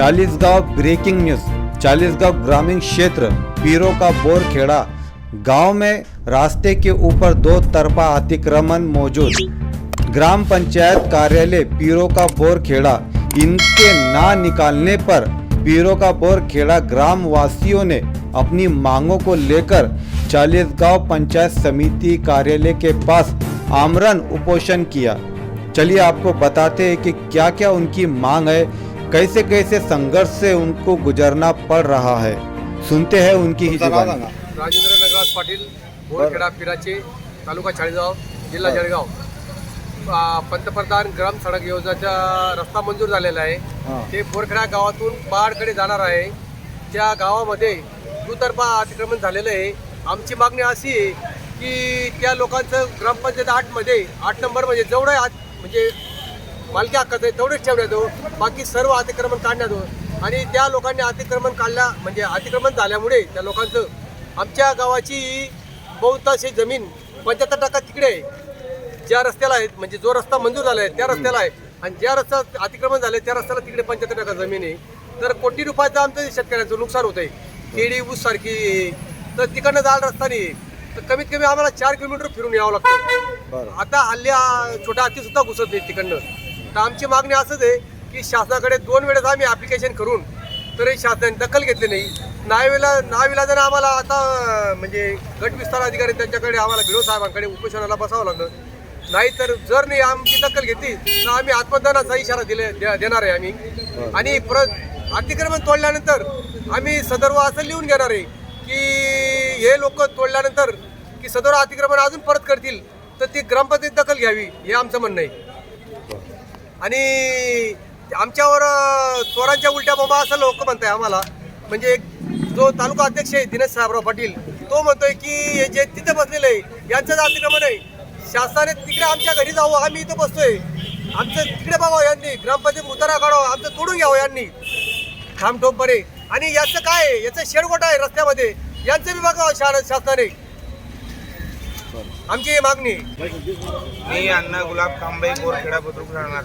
Chalisgaon breaking news Chalisgaon ग्रामीण क्षेत्र, पीरों का बोर खेड़ा। गाँव में रास्ते के ऊपर दो तरफा अतिक्रमण मौजूद। ग्राम पंचायत कार्यालय पीरों का बोर खेड़ा। इनके ना निकालने पर पीरों का बोर खेड़ा। ग्राम वासियों ने अपनी मांगों को लेकर चालीसगांव पंचायत समिति कार्यालय के पास आमरण उपोषण किया। चलिए आपको बताते हैं कि क्या क्या उनकी मांग है। कैसे कैसे संघर्ष से उनको गुजरना पड़ रहा है। सुनते हैं उनकी ही जुबानी। राजेंद्र नगराज पाटील बोरखेडा पिराचे तालुका चाळीसगाव जिल्हा जळगाव. पंतप्रधान ग्राम सडक योजनेचा रस्ता मंजूर झालेला आहे. ते बोरखेडा गावातून पहाडकडे जाणार आहे. त्या गावामध्ये दुतर्फा अतिक्रमण झालेलं आहे. आमची मागणी अशी आहे की त्या लोकांचं ग्रामपंचायत आठमध्ये आठ नंबरमध्ये जेवढं आत म्हणजे मालकी हक्काचं आहे तेवढंच ठेवण्यात येतो बाकी सर्व अतिक्रमण काढण्यात येतो आणि त्या लोकांनी अतिक्रमण काढल्या म्हणजे अतिक्रमण झाल्यामुळे त्या लोकांचं आमच्या गावाची बहुतांशी जमीन पंच्याहत्तर टक्का तिकडे आहे. ज्या रस्त्याला आहे म्हणजे जो रस्ता मंजूर झाला आहे त्या रस्त्याला आहे. आणि ज्या रस्ता अतिक्रमण झाले त्या रस्त्याला तिकडे पंच्याहत्तर टक्का जमीन आहे. तर कोटी रुपयाचं आमचं शेतकऱ्यांचं नुकसान होत आहे केळी ऊस सारखी तर तिकडनं जाल रस्ता नाही तर कमीत कमी आम्हाला चार किलोमीटर फिरून यावं लागतं. आता हल्ली हा छोटा हाती सुद्धा घुसत नाही तिकडनं. तर आमची मागणी असंच आहे की शासनाकडे दोन वेळेस आम्ही ऍप्लिकेशन करून तरी शासनाने दखल घेतली नाही. नाविला नाविलाजानं आम्हाला आता म्हणजे गट विस्तार अधिकारी त्यांच्याकडे आम्हाला भिडो साहेबांकडे उपोषणाला बसावं लागलं. नाही तर जर नाही आमची दखल घेतली तर आम्ही आत्मदानाचा इशारा दिले देणार आहे आम्ही. आणि परत अतिक्रमण तोडल्यानंतर आम्ही सदर्व असं लिहून घेणार आहे की हे लोक तोडल्यानंतर की सदर्व अतिक्रमण अजून परत करतील तर ती ग्रामपंचायत दखल घ्यावी हे आमचं म्हणणं आहे. आणि आमच्यावर चोरांच्या उलट्या बाबा असं लोक आहे आम्हाला. म्हणजे जो तालुका अध्यक्ष आहे दिनेश साहेबराव पाटील तो म्हणतोय की हे जे तिथे बसलेलं आहे यांचंच अतिक्रमण आहे शासनाने तिकडे आमच्या घरी जावं आम्ही इथं बसतोय. आमचं तिकडे बघावं यांनी ग्रामपंचायत उतारा काढावं आमचं तोडून घ्यावं यांनी. ठामठोमपणे. आणि याचं काय आहे? याचं शेडगोट आहे रस्त्यामध्ये. यांचं बी बघावं शासनाने आमची ही मागणी. आहे. मी अण्णा गुलाब कांबळे बोरखेडा बुद्रुक राहणार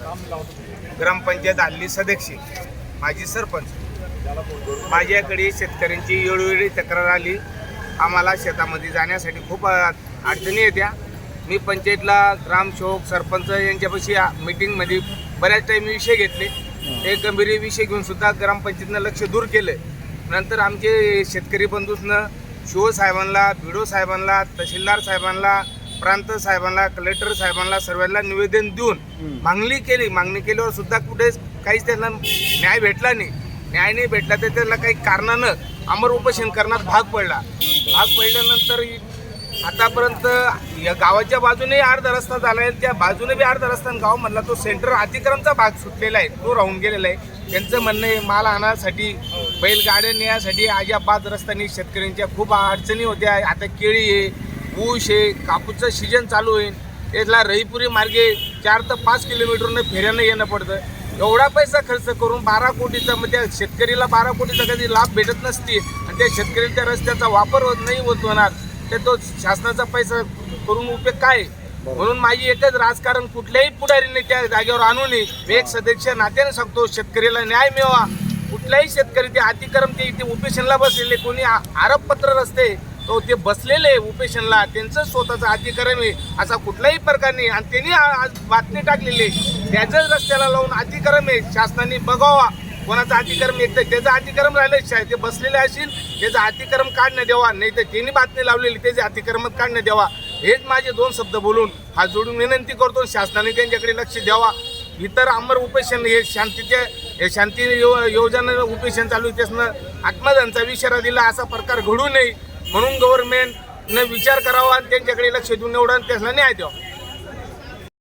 ग्रामपंचायत हल्ली सदस्य माजी सरपंच. माझ्याकडे शेतकऱ्यांची वेळोवेळी तक्रार आली. आम्हाला शेतामध्ये जाण्यासाठी खूप अ, अडचणी येत्या. मी पंचायतला ग्रामसेवक सरपंच यांच्यापाशी आ- मीटिंगमध्ये बऱ्याच टाईम विषय घेतले. एक गंभीर विषय घेऊन सुद्धा ग्रामपंचायतनं लक्ष दूर केलं. नंतर आमचे शेतकरी बंधूसनं शिव साहेबांना भिडो साहेबांना तहसीलदार साहेबांना प्रांत साहेबांना कलेक्टर साहेबांना सर्वांना निवेदन देऊन मागणी केली. मागणी केल्यावर सुद्धा कुठे काहीच त्यांना न्याय भेटला नाही. न्याय नाही भेटला तर त्याला काही कारणानं अमर उपोषण करण्यात भाग पडला. भाग पडल्यानंतर आतापर्यंत या गावाच्या बाजूने अर्धा रस्ता झाला आहे. त्या बाजूने बी अर्धा रस्ता गाव मधला तो सेंटर अतिक्रमचा भाग सुटलेला आहे. तो राहून गेलेला आहे. त्यांचं म्हणणं आहे माल आणण्यासाठी बैलगाड्या नेण्यासाठी अजाबाद रस्त्याने शेतकऱ्यांच्या खूप अडचणी होत्या. आता केळी आहे ऊस आहे कापूसचं सीजन चालू होईल त्याला रहीपुरी मार्गे चार ते पाच किलोमीटरनं फेऱ्यानं येणं पडतं. एवढा पैसा खर्च करून बारा कोटीचा मग त्या शेतकरीला बारा कोटीचा कधी लाभ भेटत नसते आणि त्या शेतकरी त्या रस्त्याचा वापर होत नाही होत होणार तर तो शासनाचा पैसा करून उपयोग काय? म्हणून माझी एकच राजकारण कुठल्याही पुढारीने त्या जागेवर आणू नये. मी एक सदस्य नात्याने सांगतो शेतकरीला न्याय मिळवा. कुठल्याही शेतकरी ते अतिक्रम ते इथे उपेशनला बसलेले कोणी आरोपपत्र असते तो ते बसलेले उपेशनला त्यांचं स्वतःचं अतिक्रम आहे असा कुठलाही प्रकार नाही आणि त्यांनी आज बातमी टाकलेली आहे. त्याच्याच रस्त्याला लावून अतिक्रम आहे शासनाने बघावा. कोणाचा अतिक्रम येत त्याचं अतिक्रम राहिलं शाय ते बसलेले असेल त्याचं अतिक्रम काढणं द्यावा नाही तर त्यांनी बातमी लावलेली त्याचे अतिक्रम काढणं द्यावा हेच माझे दोन शब्द बोलून हात जोडून विनंती करतो शासनाने त्यांच्याकडे लक्ष द्यावा. इतर अमर उपेशन हे शांतीचे हे शांती यो योजना उपेशन चालू आहे त्यासनं आत्मदानचा विचारा दिला असा प्रकार घडू नये म्हणून गव्हर्नमेंटनं विचार करावा आणि त्यांच्याकडे लक्ष देऊन एवढा त्यासला न्याय द्यावा.